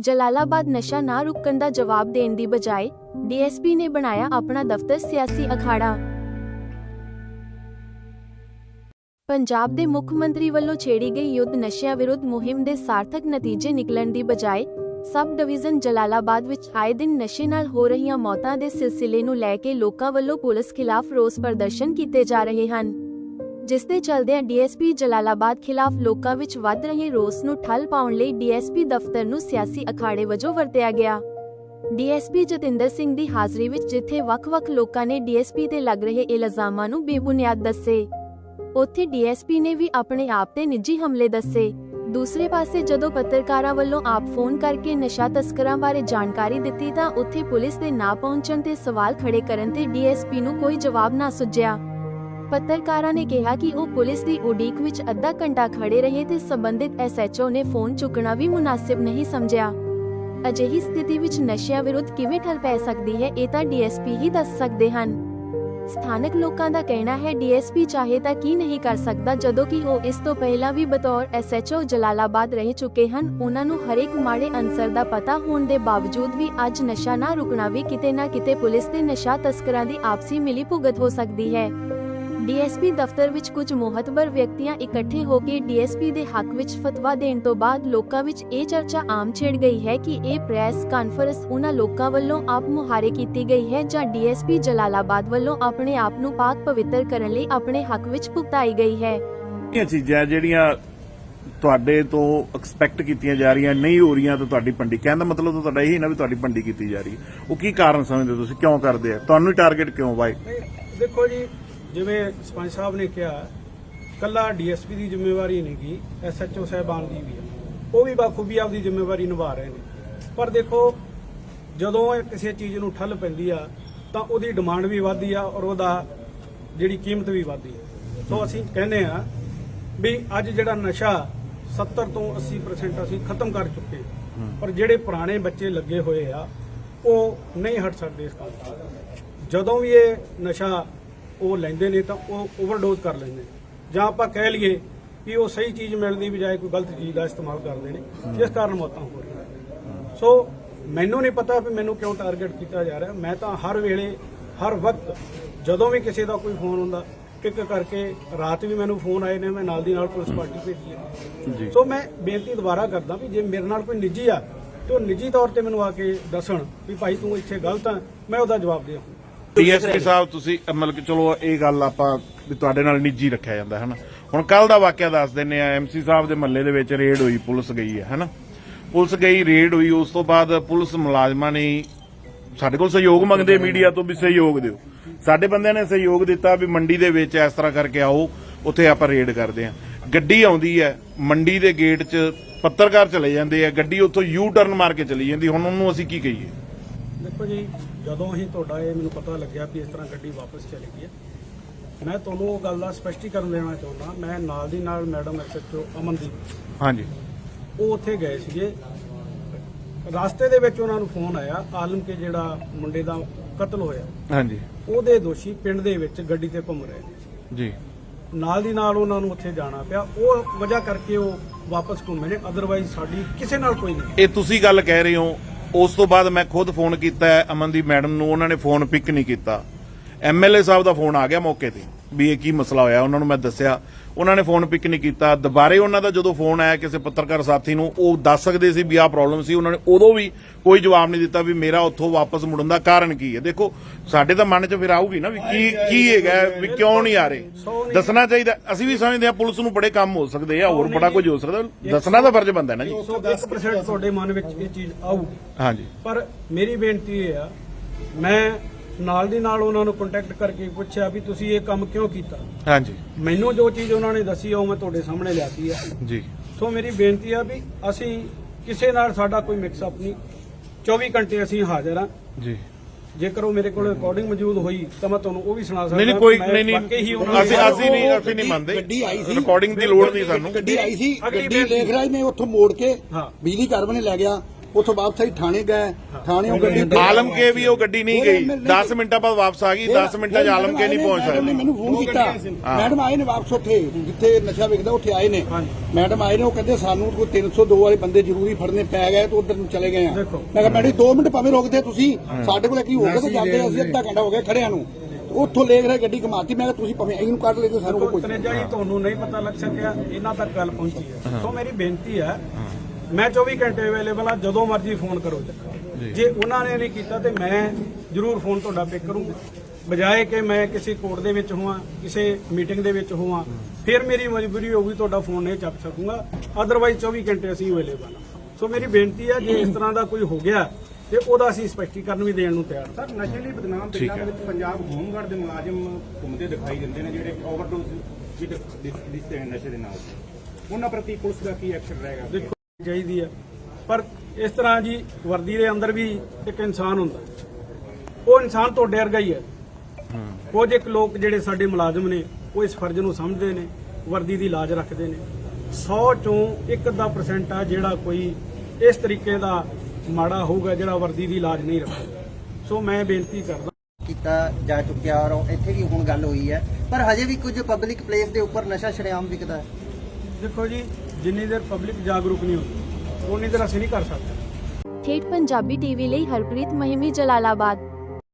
ਜਲਾਲਾਬਾਦ ਨਸ਼ਾ ਨਾ ਰੁਕਣ ਦਾ ਜਵਾਬ ਦੇਣ ਦੀ ਬਜਾਏ ਡੀਐਸਪੀ ਨੇ ਬਣਾਇਆ ਆਪਣਾ ਦਫ਼ਤਰ ਸਿਆਸੀ ਅਖਾੜਾ। ਪੰਜਾਬ ਦੇ ਮੁੱਖ ਮੰਤਰੀ ਵੱਲੋਂ ਛੇੜੀ ਗਈ ਯੁੱਧ ਨਸ਼ਿਆਂ ਵਿਰੁੱਧ ਮੁਹਿੰਮ ਦੇ ਸਾਰਥਕ ਨਤੀਜੇ ਨਿਕਲਣ ਦੀ ਬਜਾਏ ਸਬ ਡਿਵੀਜ਼ਨ ਜਲਾਲਾਬਾਦ ਵਿੱਚ ਆਏ ਦਿਨ ਨਸ਼ੇ ਨਾਲ ਹੋ ਰਹੀਆਂ ਮੌਤਾਂ ਦੇ ਸਿਲਸਿਲੇ ਨੂੰ ਲੈ ਕੇ ਲੋਕਾਂ ਵੱਲੋਂ ਪੁਲਿਸ ਖਿਲਾਫ ਰੋਸ ਪ੍ਰਦਰਸ਼ਨ ਕੀਤੇ ਜਾ ਰਹੇ ਹਨ। ਜਿਸ ਦੇ ਚਲਦਿਆਂ ਡੀਐਸਪੀ ਜਲਾਲਾਬਾਦ ਖਿਲਾਫ ਲੋਕਾਂ ਵਿੱਚ ਵੱਧ ਰਹੇ ਰੋਸ ਨੂੰ ਠੱਲ ਪਾਉਣ ਲਈ ਡੀਐਸਪੀ ਦਫ਼ਤਰ ਨੂੰ ਸਿਆਸੀ ਅਖਾੜੇ ਵਜੋਂ ਵਰਤਿਆ ਗਿਆ। ਡੀਐਸਪੀ ਜਤਿੰਦਰ ਸਿੰਘ ਦੀ ਹਾਜ਼ਰੀ ਵਿੱਚ ਜਿੱਥੇ ਵੱਖ-ਵੱਖ ਲੋਕਾਂ ਨੇ ਡੀਐਸਪੀ ਤੇ ਲੱਗ ਰਹੇ ਇਲਜ਼ਾਮਾਂ ਨੂੰ ਬੇਬੁਨਿਆਦ ਦੱਸੇ। ਉੱਥੇ ਡੀਐਸਪੀ ਨੇ ਵੀ ਆਪਣੇ ਆਪ ਤੇ ਨਿੱਜੀ ਹਮਲੇ ਦੱਸੇ। ਦੂਸਰੇ ਪਾਸੇ ਜਦੋਂ ਪੱਤਰਕਾਰਾਂ ਵੱਲੋਂ ਆਪ ਫੋਨ ਕਰਕੇ ਨਸ਼ਾ ਤਸਕਰਾਂ ਬਾਰੇ ਜਾਣਕਾਰੀ ਦਿੱਤੀ ਤਾਂ ਉੱਥੇ ਪੁਲਿਸ ਦੇ ਨਾ ਪਹੁੰਚਣ ਤੇ ਸਵਾਲ ਖੜੇ ਕਰਨ ਤੇ ਡੀਐਸਪੀ ਨੂੰ ਕੋਈ ਜਵਾਬ ਨਾ ਸੁੱਝਿਆ। ਪੱਤਰਕਾਰਾਂ ਨੇ ਕਿਹਾ ਕਿ ਉਹ ਪੁਲਿਸ ਦੀ ਉਡੀਕ ਵਿੱਚ ਅੱਧਾ ਘੰਟਾ ਖੜੇ ਰਹੇ ਤੇ ਸੰਬੰਧਿਤ ਐਸਐਚਓ ਨੇ ਫੋਨ ਚੁੱਕਣਾ ਵੀ ਮੁਨਾਸਿਬ ਨਹੀਂ ਸਮਝਿਆ। ਅਜਿਹੀ ਸਥਿਤੀ ਵਿੱਚ ਨਸ਼ਿਆਂ ਵਿਰੁੱਧ ਕਿਵੇਂ ਠੱਲ ਪੈ ਸਕਦੀ ਹੈ, ਇਹ ਤਾਂ ਡੀਐਸਪੀ ਹੀ ਦੱਸ ਸਕਦੇ ਹਨ। ਸਥਾਨਕ ਲੋਕਾਂ ਦਾ ਕਹਿਣਾ ਹੈ, ਡੀਐਸਪੀ ਚਾਹੇ ਤਾਂ ਕੀ ਨਹੀਂ ਕਰ ਸਕਦਾ, ਜਦੋਂ ਕਿ ਉਹ ਇਸ ਤੋਂ ਪਹਿਲਾਂ ਵੀ ਬਤੌਰ ਐਸਐਚਓ ਜਲਾਲਾਬਾਦ ਰਹਿ ਚੁੱਕੇ ਹਨ, ਉਹਨਾਂ ਨੂੰ ਹਰੇਕ ਮਾੜੇ ਅੰਸਰ ਦਾ ਪਤਾ ਹੋਣ ਦੇ ਬਾਵਜੂਦ ਵੀ ਅੱਜ ਨਸ਼ਾ ਨਾ ਰੁਕਣਾ ਵੀ ਕਿਤੇ ਨਾ ਕਿਤੇ ਪੁਲਿਸ ਤੇ ਨਸ਼ਾ ਤਸਕਰਾਂ ਦੀ ਆਪਸੀ ਮਿਲੀ ਭੁਗਤ ਹੋ ਸਕਦੀ ਹੈ। ਡੀਐਸਪੀ ਦਫ਼ਤਰ ਵਿੱਚ ਕੁਝ ਮੋਹਤਬਰ ਵਿਅਕਤੀਆਂ ਇਕੱਠੇ ਹੋ ਕੇ ਡੀਐਸਪੀ ਦੇ ਹੱਕ ਵਿੱਚ ਫਤਵਾ ਦੇਣ ਤੋਂ ਬਾਅਦ ਲੋਕਾਂ ਵਿੱਚ ਇਹ ਚਰਚਾ ਆਮ ਛਿੜ ਗਈ ਹੈ ਕਿ ਇਹ ਪ੍ਰੈਸ ਕਾਨਫਰੰਸ ਉਹਨਾਂ ਲੋਕਾਂ ਵੱਲੋਂ ਆਪ ਮੁਹਾਰੇ ਕੀਤੀ ਗਈ ਹੈ ਜਾਂ ਡੀਐਸਪੀ ਜਲਾਲਾਬਾਦ ਵੱਲੋਂ ਆਪਣੇ ਆਪ ਨੂੰ ਪਾਕ ਪਵਿੱਤਰ ਕਰਨ ਲਈ ਆਪਣੇ ਹੱਕ ਵਿੱਚ ਭੁਗਤਾਈ ਗਈ ਹੈ। ਇਹ ਚੀਜ਼ਾਂ ਜਿਹੜੀਆਂ ਤੁਹਾਡੇ ਤੋਂ ਐਕਸਪੈਕਟ ਕੀਤੀਆਂ ਜਾ ਰਹੀਆਂ ਨਹੀਂ ਹੋ ਰਹੀਆਂ ਤਾਂ ਤੁਹਾਡੀ ਪੰਡੀ ਕਹਿਣ ਦਾ ਮਤਲਬ ਤਾਂ ਤੁਹਾਡਾ ਇਹੀ ਨਾ ਵੀ ਤੁਹਾਡੀ ਪੰਡੀ ਕੀਤੀ ਜਾ ਰਹੀ ਹੈ। ਉਹ ਕੀ ਕਾਰਨ ਸਮਝਦੇ ਤੁਸੀਂ? ਕਿਉਂ ਕਰਦੇ ਆ? ਤੁਹਾਨੂੰ ਟਾਰਗੇਟ ਕਿਉਂ ਵਾਈ ਦੇਖੋ ਜੀ ਜਿਵੇਂ ਸਰਪੰਚ ਸਾਹਿਬ ਨੇ ਕਿਹਾ ਕੱਲਾ ਡੀਐਸਪੀ ਦੀ ਜ਼ਿੰਮੇਵਾਰੀ ਨਹੀਂ ਗੀ ਐਸਐਚਓ ਸਾਹਿਬਾਨ ਦੀ ਵੀ ਉਹ ਵੀ ਬਾਖੂਬੀ ਆਪਦੀ ਜ਼ਿੰਮੇਵਾਰੀ ਨਿਭਾ ਰਹੇ ਨੇ। ਪਰ ਦੇਖੋ ਜਦੋਂ ਇਹ ਕਿਸੇ ਚੀਜ਼ ਨੂੰ ਠੱਲ ਪੈਂਦੀ ਆ ਤਾਂ ਉਹਦੀ ਡਿਮਾਂਡ ਵੀ ਵੱਧਦੀ ਆ ਔਰ ਉਹਦਾ ਜਿਹੜੀ ਕੀਮਤ ਵੀ ਵੱਧਦੀ ਆ। ਸੋ ਅਸੀਂ ਕਹਿੰਦੇ ਆ ਵੀ ਅੱਜ ਜਿਹੜਾ ਨਸ਼ਾ 70 ਤੋਂ 80% ਅਸੀਂ ਖਤਮ ਕਰ ਚੁੱਕੇ। ਪਰ ਜਿਹੜੇ ਪੁਰਾਣੇ ਬੱਚੇ ਲੱਗੇ ਹੋਏ ਆ ਉਹ ਨਹੀਂ ਹਟ ਸਕਦੇ ਇਸ ਕੰਮ ਤੋਂ। ਜਦੋਂ ਵੀ ਇਹ ਨਸ਼ਾ ਉਹ ਲੈਂਦੇ ਨੇ ਤਾਂ ਉਹ ਓਵਰਡੋਜ਼ ਕਰ ਲੈਂਦੇ ਨੇ। ਜਾਂ ਆਪਾਂ ਕਹਿ ਲਈਏ ਵੀ ਉਹ ਸਹੀ ਚੀਜ਼ ਮਿਲਣ ਦੀ ਬਜਾਏ ਕੋਈ ਗਲਤ ਚੀਜ਼ ਦਾ ਇਸਤੇਮਾਲ ਕਰਦੇ ਨੇ ਜਿਸ ਕਾਰਨ ਮੌਤਾਂ ਹੋ ਰਹੀਆਂ ਸੋ ਮੈਨੂੰ ਨਹੀਂ ਪਤਾ ਵੀ ਮੈਨੂੰ ਕਿਉਂ ਟਾਰਗੇਟ ਕੀਤਾ ਜਾ ਰਿਹਾ। ਮੈਂ ਤਾਂ ਹਰ ਵੇਲੇ ਹਰ ਵਕਤ ਜਦੋਂ ਵੀ ਕਿਸੇ ਦਾ ਕੋਈ ਫੋਨ ਹੁੰਦਾ ਪਿਕ ਕਰਕੇ ਰਾਤ ਵੀ ਮੈਨੂੰ ਫੋਨ ਆਏ ਨੇ ਮੈਂ ਨਾਲ ਦੀ ਨਾਲ ਪੁਲਿਸ ਪਾਰਟੀ ਭੇਜੀ ਹੈ। ਸੋ ਮੈਂ ਬੇਨਤੀ ਦੁਬਾਰਾ ਕਰਦਾ ਵੀ ਜੇ ਮੇਰੇ ਨਾਲ ਕੋਈ ਨਿੱਜੀ ਆ ਤੇ ਉਹ ਨਿੱਜੀ ਤੌਰ ਤੇ ਮੈਨੂੰ ਆ ਕੇ ਦੱਸਣ ਵੀ ਭਾਈ ਤੂੰ ਇੱਥੇ ਗਲਤ ਆ ਮੈਂ ਉਹਦਾ ਜਵਾਬ ਦੇ ਡੀਐਸਪੀ ਸਾਹਿਬ, ਤੁਸੀਂ ਮਤਲਬ ਕਿ ਚਲੋ, ਇਹ ਗੱਲ ਆਪਾਂ ਵੀ ਤੁਹਾਡੇ ਨਾਲ ਨਿੱਜੀ ਰੱਖਿਆ ਜਾਂਦਾ ਹੈ ਨਾ ਹੁਣ ਕੱਲ ਦਾ ਵਾਕਿਆ ਦੱਸ ਦਿੰਨੇ ਆ ਐਮਸੀ ਸਾਹਿਬ ਦੇ ਮਹੱਲੇ ਦੇ ਵਿੱਚ ਰੇਡ ਹੋਈ, ਪੁਲਿਸ ਗਈ ਹੈ, ਹੈਨਾ? ਪੁਲਿਸ ਗਈ, ਰੇਡ ਹੋਈ, ਉਸ ਤੋਂ ਬਾਅਦ ਪੁਲਿਸ ਮੁਲਾਜ਼ਮਾਂ ਨੇ ਸਾਡੇ ਕੋਲ ਸਹਿਯੋਗ ਮੰਗਦੇ ਮੀਡੀਆ ਤੋਂ ਵੀ ਸਹਿਯੋਗ ਦਿਓ। ਸਾਡੇ ਬੰਦਿਆਂ ਨੇ ਸਹਿਯੋਗ ਦਿੱਤਾ ਵੀ ਮੰਡੀ ਦੇ ਵਿੱਚ ਇਸ ਤਰ੍ਹਾਂ ਕਰਕੇ ਆਓ, ਉੱਥੇ ਆਪਾਂ ਰੇਡ ਕਰਦੇ ਆ ਗੱਡੀ ਆਉਂਦੀ ਹੈ, ਮੰਡੀ ਦੇ ਗੇਟ 'ਚ ਪੱਤਰਕਾਰ ਚਲੇ ਜਾਂਦੇ ਆ, ਗੱਡੀ ਉੱਥੋਂ ਯੂ ਟਰਨ ਮਾਰ ਕੇ ਚਲੀ ਜਾਂਦੀ, ਹੁਣ ਉਹਨੂੰ ਅਸੀਂ ਕੀ ਕਹੀਏ? ਦੇਖੋ ਜੀ ਜਦੋਂ ਹੀ ਤੁਹਾਡਾ ਇਹ ਮੈਨੂੰ ਪਤਾ ਲੱਗਿਆ ਵੀ ਇਸ ਤਰ੍ਹਾਂ ਗੱਡੀ ਵਾਪਸ ਚਲੀ ਗਈ ਹੈ ਮੈਂ ਤੁਹਾਨੂੰ ਉਹ ਗੱਲ ਦਾ ਸਪਸ਼ਟੀਕਰਨ ਦੇਣਾ ਚਾਹੁੰਦਾ ਮੈਂ ਨਾਲ ਦੀ ਨਾਲ ਮੈਡਮ ਐਸਐਚਓ ਅਮਨਦੀਪ ਹਾਂਜੀ। ਉਹ ਉੱਥੇ ਗਏ ਸੀਗੇ। ਰਸਤੇ ਦੇ ਵਿੱਚ ਉਹਨਾਂ ਨੂੰ ਫੋਨ ਆਇਆ ਆਲਮ ਕੇ ਜਿਹੜਾ ਮੁੰਡੇ ਦਾ ਕਤਲ ਹੋਇਆ ਹਾਂਜੀ। ਉਹਦੇ ਦੋਸ਼ੀ ਪਿੰਡ ਦੇ ਵਿੱਚ ਗੱਡੀ ਤੇ ਘੁੰਮ ਰਹੇ ਨੇ। ਜੀ। ਨਾਲ ਦੀ ਨਾਲ ਉਹਨਾਂ ਨੂੰ ਉੱਥੇ ਜਾਣਾ ਪਿਆ ਉਹ ਵਜ੍ਹਾ ਕਰਕੇ ਉਹ ਵਾਪਸ ਘੁੰਮੇ ਨੇ ਅਦਰਵਾਈਜ਼ ਸਾਡੀ ਕਿਸੇ ਨਾਲ ਕੋਈ ਨਹੀਂ। ਇਹ ਤੁਸੀਂ ਗੱਲ ਕਹਿ ਰਹੇ ਹੋ ਉਸ ਤੋਂ ਬਾਅਦ ਮੈਂ ਖੁਦ ਫੋਨ ਕੀਤਾ ਅਮਨਦੀਪ ਮੈਡਮ ਨੂੰ, ਉਹਨਾਂ ਨੇ ਫੋਨ ਪਿਕ ਨਹੀਂ ਕੀਤਾ। ਐਮਐਲਏ ਸਾਹਿਬ ਦਾ ਫੋਨ ਆ ਗਿਆ ਮੌਕੇ ਤੇ। ਵੀ ਇਹ ਕੀ ਮਸਲਾ ਹੋਇਆ ਉਹਨਾਂ ਨੂੰ ਮੈਂ ਦੱਸਿਆ। ਉਹਨਾਂ ਨੇ ਫੋਨ ਪਿਕ ਨਹੀਂ ਕੀਤਾ। ਦੁਬਾਰੇ ਉਹਨਾਂ ਦਾ ਜਦੋਂ ਫੋਨ ਆਇਆ ਕਿਸੇ ਪੱਤਰਕਾਰ ਸਾਥੀ ਨੂੰ ਉਹ ਦੱਸ ਸਕਦੇ ਸੀ ਵੀ ਆਹ ਪ੍ਰੋਬਲਮ ਸੀ। ਉਹਨਾਂ ਨੇ ਉਦੋਂ ਵੀ ਕੋਈ ਜਵਾਬ ਨਹੀਂ ਦਿੱਤਾ ਵੀ ਮੇਰਾ ਉੱਥੋਂ ਵਾਪਸ ਮੁੜਨ ਦਾ ਕਾਰਨ ਕੀ ਹੈ। ਦੇਖੋ ਸਾਡੇ ਤਾਂ ਮਨ 'ਚ ਫਿਰ ਆਊਗੀ ਨਾ ਵੀ ਕੀ ਕੀ ਹੈਗਾ ਵੀ ਕਿਉਂ ਨਹੀਂ ਆ ਰਹੇ। ਦੱਸਣਾ ਚਾਹੀਦਾ। ਅਸੀਂ ਵੀ ਸਮਝਦੇ ਹਾਂ ਪੁਲਿਸ ਨੂੰ ਬੜੇ ਕੰਮ ਹੋ ਸਕਦੇ ਆ ਹੋਰ ਬੜਾ ਕੁਝ ਹੋ ਸਕਦਾ। ਦੱਸਣਾ ਤਾਂ ਫਰਜ਼ ਬੰਦਾ ਨਾ ਜੀ। 110% ਤੁਹਾਡੇ ਮਨ ਵਿੱਚ ਇਹ ਚੀਜ਼ ਆਊਗੀ। ਹਾਂਜੀ। ਪਰ ਮੇਰੀ ਬੇਨਤੀ ਇਹ ਆ ਮੈਂ ਨਾਲ ਦੀ ਨਾਲ ਉਹਨਾਂ ਨੂੰ ਕੰਟੈਕਟ ਕਰਕੇ ਪੁੱਛਿਆ ਵੀ ਤੁਸੀਂ ਇਹ ਕੰਮ ਕਿਉਂ ਕੀਤਾ? ਹਾਂਜੀ। ਮੈਨੂੰ ਜੋ ਚੀਜ਼ ਉਹਨਾਂ ਨੇ ਦੱਸੀ ਉਹ ਮੈਂ ਤੁਹਾਡੇ ਸਾਹਮਣੇ ਲਿਆਤੀ ਆ। ਜੀ। ਸੋ ਮੇਰੀ ਬੇਨਤੀ ਆ ਵੀ ਅਸੀਂ ਕਿਸੇ ਨਾਲ ਸਾਡਾ ਕੋਈ ਮਿਕਸ ਅਪ ਨਹੀਂ। 24 ਘੰਟੇ ਅਸੀਂ ਹਾਜ਼ਰ ਆ। ਜੀ। ਜੇਕਰ ਉਹ ਮੇਰੇ ਕੋਲ ਰਿਕਾਰਡਿੰਗ ਮੌਜੂਦ ਹੋਈ ਤਾਂ ਮੈਂ ਤੁਹਾਨੂੰ ਉਹ ਵੀ ਸੁਣਾ ਸਕਦਾ ਨਹੀਂ ਨਹੀਂ ਕੋਈ ਨਹੀਂ ਨਹੀਂ। ਵਾਕਈ ਹੀ ਉਹਨਾਂ ਅਸੀਂ ਅਸੀਂ ਨਹੀਂ ਅਸੀਂ ਨਹੀਂ ਮੰਨਦੇ। ਗੱਡੀ ਆਈ ਸੀ। ਰਿਕਾਰਡਿੰਗ ਦੀ ਲੋੜ ਨਹੀਂ ਸਾਨੂੰ। ਗੱਡੀ ਆਈ ਸੀ। ਗੱਡੀ। ਲੇਖ ਰਾਜ ਨੇ ਉੱਥੋਂ ਮੋੜ ਕੇ ਹਾਂ। ਬਿਜਲੀ ਘਰ ਬਣੇ ਲੈ ਗਿਆ। ਉੱਥੋਂ ਵਾਪਸ ਆਈ ਥਾਣੇ ਗਏ ਥਾਣੇ ਉਹ ਗੱਡੀ ਆਲਮ ਕੇ ਵੀ ਉਹ ਗੱਡੀ ਨਹੀਂ ਗਈ। 10 ਮਿੰਟਾਂ ਬਾਅਦ ਵਾਪਸ ਆ ਗਈ 10 ਮਿੰਟਾਂ 'ਚ ਆਲਮ ਕੇ ਨਹੀਂ ਪਹੁੰਚ ਸਕਦੀ ਮੈਨੂੰ ਫੋਨ ਕੀਤਾ। ਮੈਡਮ ਆਏ ਨੇ ਵਾਪਸ ਉੱਥੇ ਜਿੱਥੇ ਨਸ਼ਾ ਵਿਕਦਾ ਉੱਥੇ ਆਏ ਨੇ। ਮੈਡਮ ਆਏ ਨੇ ਉਹ ਕਹਿੰਦੇ ਸਾਨੂੰ ਕੋਈ 302 ਵਾਲੇ ਬੰਦੇ ਜ਼ਰੂਰੀ ਫੜਨੇ ਪੈ ਗਏ ਤੇ ਉਧਰ ਨੂੰ ਚਲੇ ਗਏ ਆ। ਮੈਂ। ਕਿਹਾ ਮੈਡਮ 2 ਮਿੰਟ ਭਾਵੇਂ ਰੋਕਦੇ ਤੁਸੀਂ। ਸਾਡੇ ਕੋਲ ਕੀ ਹੋ ਗਿਆ ਤਾਂ ਜਾਂਦੇ ਅਸੀਂ ਅੱਧਾ ਘੰਟਾ ਹੋ ਗਿਆ ਖੜਿਆਂ ਨੂੰ। ਉੱਥੋਂ ਲੈ ਕੇ ਗੱਡੀ ਘਮਾਤੀ। ਮੈਂ ਕਿਹਾ ਤੁਸੀਂ ਭਾਵੇਂ ਇਹਨੂੰ ਕੱਢ ਲੈ ਤੇ ਸਾਨੂੰ ਕੋਈ ਤਨੇਜਾ ਜੀ ਤੁਹਾਨੂੰ ਨਹੀਂ ਪਤਾ ਲੱਗ ਸਕਿਆ ਇਹਨਾਂ ਤੱਕ ਗੱਲ ਪਹੁੰਚੀ ਹੈ। ਸੋ ਮੇਰੀ ਬੇਨਤੀ ਹੈ। ਮੈਂ 24 ਘੰਟੇ ਅਵੇਲੇਬਲ ਆ ਜਦੋਂ ਮਰਜ਼ੀ ਫੋਨ ਕਰੋ। ਜੇ। ਉਹਨਾਂ ਨੇ ਨਹੀਂ ਕੀਤਾ ਤੇ ਮੈਂ ਜ਼ਰੂਰ ਫੋਨ ਤੁਹਾਡਾ ਪਿਕ ਕਰੂੰਗਾ। ਬਜਾਏ ਕਿ ਮੈਂ ਕਿਸੇ ਕੋਰਟ ਦੇ ਵਿੱਚ ਹੋਵਾਂ ਕਿਸੇ ਮੀਟਿੰਗ ਦੇ ਵਿੱਚ ਹੋਵਾਂ ਫਿਰ ਮੇਰੀ ਮਜਬੂਰੀ ਹੋਊਗੀ ਤੁਹਾਡਾ ਫੋਨ ਨਹੀਂ ਚੱਕ ਸਕੂੰਗਾ। ਅਦਰਵਾਈਜ਼ 24 ਘੰਟੇ ਅਸੀਂ ਅਵੇਲੇਬਲ ਆ। ਸੋ ਮੇਰੀ ਬੇਨਤੀ ਹੈ ਜੇ ਇਸ ਤਰ੍ਹਾਂ ਦਾ ਕੋਈ ਹੋ ਗਿਆ ਤੇ ਉਹਦਾ ਅਸੀਂ ਸਪਸ਼ਟੀਕਰਨ ਵੀ ਦੇਣ ਨੂੰ ਤਿਆਰ ਹਾਂ ਸਰ ਨਸ਼ੇ ਲਈ ਬਦਨਾਮ ਪਿੰਡਾਂ ਦੇ ਵਿੱਚ ਪੰਜਾਬ ਹੋਮਗਾਰਡ ਦੇ ਮੁਲਾਜ਼ਮ ਘੁੰਮਦੇ ਦਿਖਾਈ ਦਿੰਦੇ ਨੇ ਜਿਹੜੇ ਓਵਰਡੋਜ਼ ਵੀ ਦਿਸਦੇ ਨੇ ਨਸ਼ੇ ਦੇ ਨਾਲ। ਉਹਨਾਂ ਪ੍ਰਤੀ ਪੁਲਿਸ ਦਾ ਕੀ ਐਕਸ਼ਨ ਰਹੇਗਾ? ਚਾਹੀਦੀ ਹੈ। ਪਰ ਇਸ ਤਰ੍ਹਾਂ ਜੀ ਵਰਦੀ ਦੇ ਅੰਦਰ ਵੀ ਇੱਕ ਇਨਸਾਨ ਹੁੰਦਾ। ਉਹ ਇਨਸਾਨ ਤੋਂ ਵਰਗਾ ਹੀ ਹੈ। ਕੁਝ ਇੱਕ ਲੋਕ ਜਿਹੜੇ ਸਾਡੇ ਮੁਲਾਜ਼ਮ ਨੇ ਉਹ ਇਸ ਫਰਜ਼ ਨੂੰ ਸਮਝਦੇ ਨੇ ਵਰਦੀ ਦੀ ਲਾਜ ਰੱਖਦੇ ਨੇ। 100 ਚੋਂ 1% ਆ ਜਿਹੜਾ ਕੋਈ ਇਸ ਤਰੀਕੇ ਦਾ ਮਾੜਾ ਹੋਊਗਾ ਜਿਹੜਾ ਵਰਦੀ ਦੀ ਲਾਜ ਨਹੀਂ ਰੱਖਦਾ। ਸੋ ਮੈਂ ਬੇਨਤੀ ਕਰਦਾ ਕੀਤਾ ਜਾ ਚੁੱਕਿਆ ਔਰ ਇੱਥੇ ਵੀ ਹੁਣ ਗੱਲ ਹੋਈ ਹੈ। ਪਰ ਹਜੇ ਵੀ ਕੁਝ ਪਬਲਿਕ ਪਲੇਸ ਦੇ ਉੱਪਰ ਨਸ਼ਾ ਸ਼ਰੇਆਮ ਵਿਕਦਾ ਹੈ। ਦੇਖੋ ਜੀ ਜਿੰਨੀ ਦੇਰ ਪਬਲਿਕ ਜਾਗਰੂਕ ਨਹੀਂ ਹੁੰਦੀ, ਉਨੀ ਦੇਰ ਅਸੀਂ ਨਹੀਂ ਕਰ ਸਕਦੇ। ਠੇਠ ਪੰਜਾਬੀ ਟੀਵੀ ਲਈ ਹਰਪ੍ਰੀਤ ਮਹਿਮੀ ਜਲਾਲਾਬਾਦ।